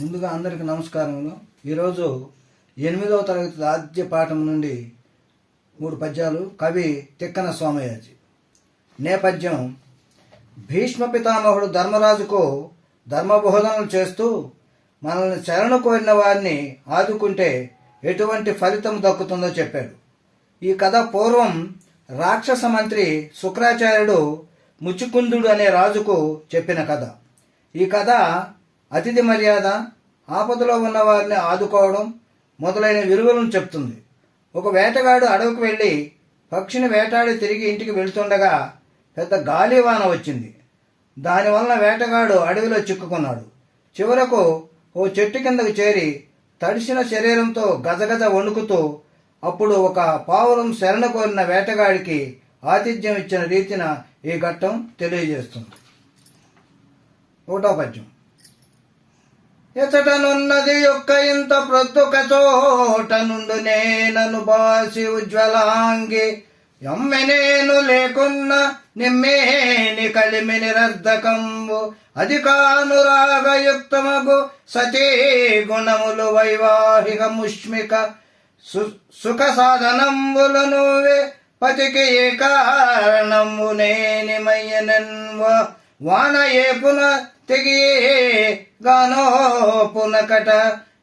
ముందుగా అందరికీ నమస్కారములు. ఈరోజు ఎనిమిదవ తరగతి ఆద్య పాఠం నుండి మూడు పద్యాలు. కవి తిక్కన సోమయాజి నేపథ్యం. భీష్మ పితామహుడు ధర్మరాజుకు ధర్మబోధనలు చేస్తూ మనల్ని శరణు కోరిన వారిని ఆదుకుంటే ఎటువంటి ఫలితం దక్కుతుందో చెప్పాడు. ఈ కథ పూర్వం రాక్షస మంత్రి శుక్రాచార్యుడు ముచ్చుకుందుడు అనే రాజుకు చెప్పిన కథ. ఈ కథ అతిథి మర్యాద ఆపదలో ఉన్న వారిని ఆదుకోవడం మొదలైన విలువలను చెప్తుంది. ఒక వేటగాడు అడవికి వెళ్ళి పక్షిని వేటాడి తిరిగి ఇంటికి వెళ్తుండగా పెద్ద గాలివాన వచ్చింది. దానివలన వేటగాడు అడవిలో చిక్కుకున్నాడు. చివరకు ఓ చెట్టు కిందకు చేరి తడిసిన శరీరంతో గజగజ వణుకుతూ అప్పుడు ఒక పావురం శరణ కోరిన వేటగాడికి ఆతిథ్యం ఇచ్చిన రీతిన ఈ ఘట్టం తెలియజేస్తుంది. ఒకటో పద్యం. ఎతటనున్నది యొక్క ఇంత ప్రొద్దుక చోట నుండు నేనను బాసి ఉజ్వలాంగి. ఎమ్మెనేను లేకున్న నిమ్మేని కలిమి నిరర్ధకంబు అధికానురాగయుక్తమగు సతీ గుణములు వైవాహిక ముష్మిక. సు- సుఖ నువ్వే పతికి ఏ కారణము నేని వాన ఏ తెగి గానో పునకట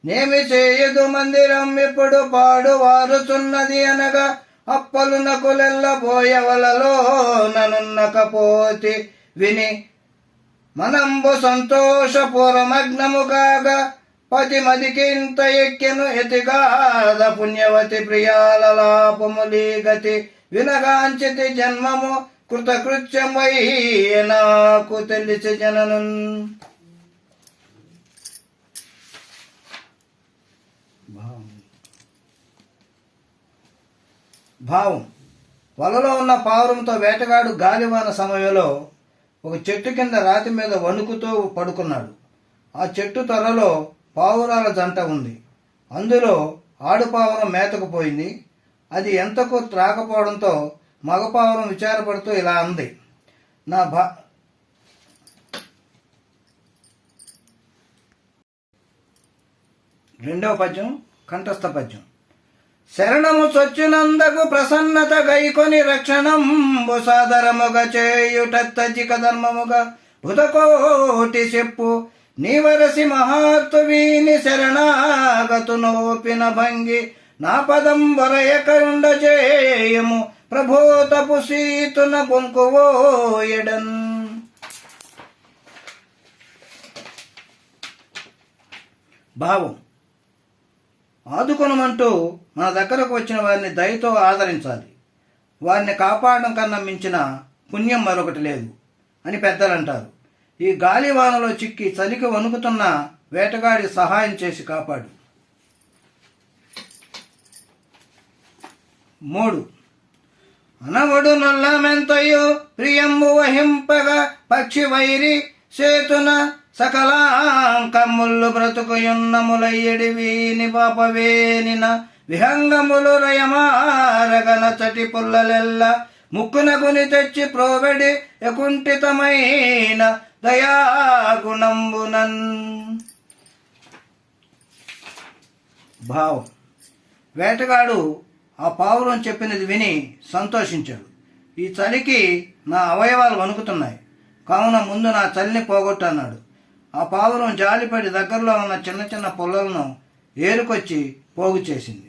నేమి చేయదు మందిరం ఇప్పుడు పాడు వారుచున్నది అనగా అప్పలు నకులెల్ల పోయవలలో ననున్నకపోతి విని మనంబు సంతోషపూర్వమగ్నము కాగా పతి మదికింత ఎక్కెను ఎతిగాద పుణ్యవతి ప్రియాల లాపములీగతి వినగాంచితి జన్మము కృతకృత్యమై నాకు తెలిసి జనను. భావం. వలలో ఉన్న పావురంతో వేటగాడు గాలివాన సమయంలో ఒక చెట్టు కింద రాతి మీద వణుకుతూ పడుకున్నాడు. ఆ చెట్టు త్వరలో పావురాల జంట ఉంది. అందులో ఆడుపావురం మేతకు పోయింది. అది ఎంతకు త్రాకపోవడంతో మగపావురం విచారపడుతూ ఇలా అంది. నా భా రెండవ పద్యం కంఠస్థ పద్యం. శరణము చొచ్చినందకు ప్రసన్నత గైకొని రక్షణంబు చేయుట తజిక ధర్మముగా బుధకోటి చెప్పు. నీవరసి మహాత్వీని శరణాగతు నోపిన భంగి నా పదం వరయకరుండ చేయము. ప్రభోతపు సీతున గొంకువోయడన్ భావం. ఆదుకొనమంటూ మన దగ్గరకు వచ్చిన వారిని దయతో ఆదరించాలి. వారిని కాపాడడం కన్నా మించిన పుణ్యం మరొకటి లేదు అని పెద్దలు అంటారు ఈ గాలివానలో చిక్కి చలికి వణుకుతున్న వేటగాడి సహాయం చేసి కాపాడు. మూడు. అనవడు నల్లమెంతయో ప్రియంబు వహింపగా పక్షి వైరి సేతున సకలాంకములు బ్రతుకుయున్నములయ్యడి వీని పాపవేనిన విహంగములు రయమారగన చటి పుల్లలెల్ల ముక్కున గుని తెచ్చి ప్రోవెడి ఎకుంఠితమైన దయాగుణంబునన్. భావం. వేటగాడు ఆ పావురం చెప్పినది విని సంతోషించాడు. ఈ చలికి నా అవయవాలు వణుకుతున్నాయి. కావున ముందు నా చలిని పోగొట్టన్నాడు ఆ పావురం జాలిపడి దగ్గరలో ఉన్న చిన్న చిన్న పొల్లలను ఏరుకొచ్చి పోగు చేసింది.